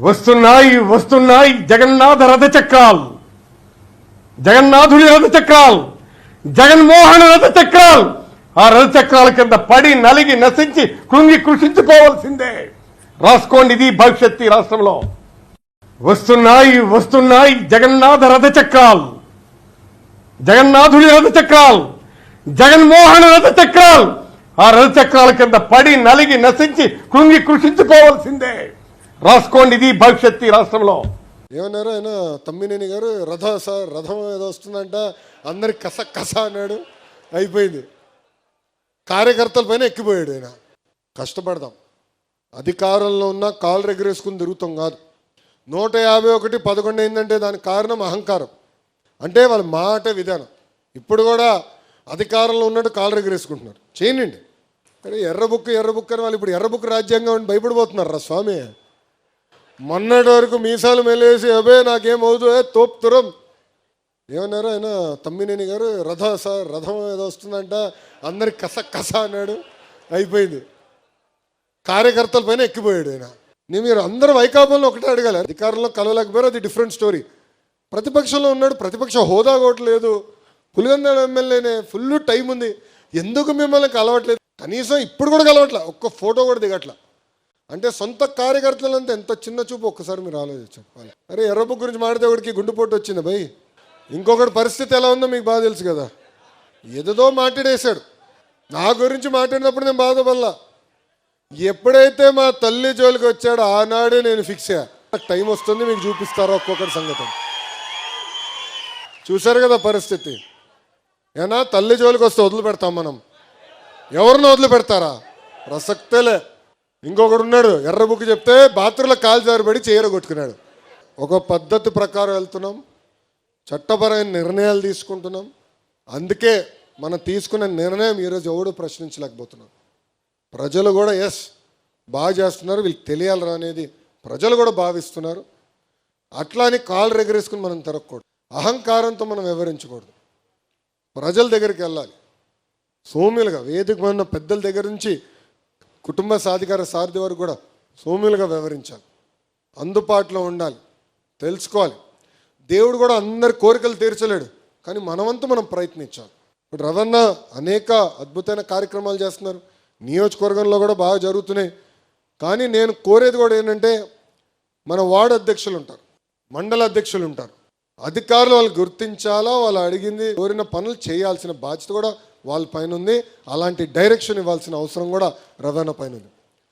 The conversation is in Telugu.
వస్తున్నాయి వస్తున్నాయి జగన్నాథ రథ చక్రాలు. జగన్నాథుడి రథ చక్రాలు జగన్మోహన్ రథ చక్రాలు. ఆ రథ చక్రాల కింద పడి నలిగి నశించి కృంగి కృషించుకోవాల్సిందే. రాసుకోండి ఇది భవిష్యత్తు ఈ రాష్ట్రంలో. వస్తున్నాయి వస్తున్నాయి జగన్నాథ రథ చక్రాలు. జగన్నాథుడి రథ చక్రాలు జగన్మోహన్ రథ చక్రాలు. ఆ రథ చక్రాల కింద పడి నలిగి నశించి కృంగి కృషించుకోవాల్సిందే. రాసుకోండి ఇది భవిష్యత్తు రాష్ట్రంలో. ఏమన్నారు ఆయన? తమ్మినేని గారు రథ సార్ రథం ఏదో వస్తుందంట అందరి కస కస అన్నాడు. అయిపోయింది. కార్యకర్తల పైన ఎక్కిపోయాడు ఆయన. కష్టపడదాం. అధికారంలో ఉన్న కాలు రెగరేసుకుని తిరుగుతాం కాదు. నూట యాభై ఒకటి పదకొండు అయిందంటే దానికి కారణం అహంకారం. అంటే వాళ్ళ మాట విధానం. ఇప్పుడు కూడా అధికారంలో ఉన్నట్టు కాలు రెగరేసుకుంటున్నారు. చేయనండి కానీ ఎర్ర బుక్ ఎర్ర బుక్ అని వాళ్ళు ఇప్పుడు ఎర్ర బుక్ రాజ్యాంగం అని భయపడిపోతున్నారు రా స్వామి. మొన్నటి వరకు మీసాలు మెలేసి అబే నాకేమవుతుందో తోపుతురం ఏమన్నారు ఆయన తమ్మినేని గారు రథ సార్ రథం ఏదో వస్తుందంట అందరికి కస కస అన్నాడు. అయిపోయింది. కార్యకర్తల పైన ఎక్కిపోయాడు ఆయన. నేను మీరు అందరూ వైకాపంలో ఒకటే అడగాలి. అధికారంలో కలవలేకపోయారు అది డిఫరెంట్ స్టోరీ. ప్రతిపక్షంలో ఉన్నాడు ప్రతిపక్ష హోదా కూడా లేదు. ఎమ్మెల్యేనే ఫుల్ టైం ఉంది. ఎందుకు మిమ్మల్ని కలవట్లేదు? కనీసం ఇప్పుడు కూడా కలవట్లే? ఒక్క ఫోటో కూడా దిగట్లా? అంటే సొంత కార్యకర్తలంతా ఎంత చిన్న చూపు ఒక్కసారి మీరు ఆలోచించాలి అరే ఎర్రబు గురించి మాడితే ఒకటికి గుండెపోటు వచ్చింది భయ్? ఇంకొకటి పరిస్థితి ఎలా ఉందో మీకు బాగా తెలుసు కదా. ఏదో మాట్లాడేశాడు. నా గురించి మాట్లాడినప్పుడు నేను బాధపడలా. ఎప్పుడైతే మా తల్లి జోలికి వచ్చాడో ఆనాడే నేను ఫిక్స్ అయ్యా. టైం వస్తుంది మీకు చూపిస్తారో ఒక్కొక్కటి సంగతి. చూశారు కదా పరిస్థితి. ఏనా తల్లి జోలికి వస్తే వదిలిపెడతాం మనం. ఎవరిని వదిలిపెడతారా? ప్రసక్తేలే ఇంకొకడు ఉన్నాడు ఎర్ర బుక్ చెప్తే బాత్రూంలో కాలు జారిపడి చీర కొట్టుకున్నాడు. ఒక పద్ధతి ప్రకారం వెళ్తున్నాం చట్టపరమైన నిర్ణయాలు తీసుకుంటున్నాం. అందుకే మనం తీసుకున్న నిర్ణయం ఈరోజు ఎవడు ప్రశ్నించలేకపోతున్నాం ప్రజలు కూడా ఎస్ బాగా చేస్తున్నారు వీళ్ళకి తెలియాలరా అనేది ప్రజలు కూడా భావిస్తున్నారు. అట్లా అని కాలు రెగరేసుకుని మనం తిరగకూడదు. అహంకారంతో మనం వివరించకూడదు ప్రజల దగ్గరికి వెళ్ళాలి. సోమ్యులుగా వేదిక ఉన్న పెద్దల దగ్గర నుంచి కుటుంబ సాధికార సారథి వారు కూడా సోమ్యులుగా వివరించాలి అందుబాటులో ఉండాలి. తెలుసుకోవాలి. దేవుడు కూడా అందరి కోరికలు తీర్చలేడు. కానీ మనవంతు మనం ప్రయత్నించాలి. ఇప్పుడు రవణ అనేక అద్భుతమైన కార్యక్రమాలు చేస్తున్నారు. నియోజకవర్గంలో కూడా బాగా జరుగుతున్నాయి. కానీ నేను కోరేది కూడా ఏంటంటే మన వార్డు అధ్యక్షులు ఉంటారు. మండల అధ్యక్షులు ఉంటారు. అధికారులు వాళ్ళు గుర్తించాలా? వాళ్ళు అడిగింది కోరిన పనులు చేయాల్సిన బాధ్యత కూడా వాళ్ళ పైన ఉంది. అలాంటి డైరెక్షన్ ఇవ్వాల్సిన అవసరం కూడా రవాణా పైన ఉంది.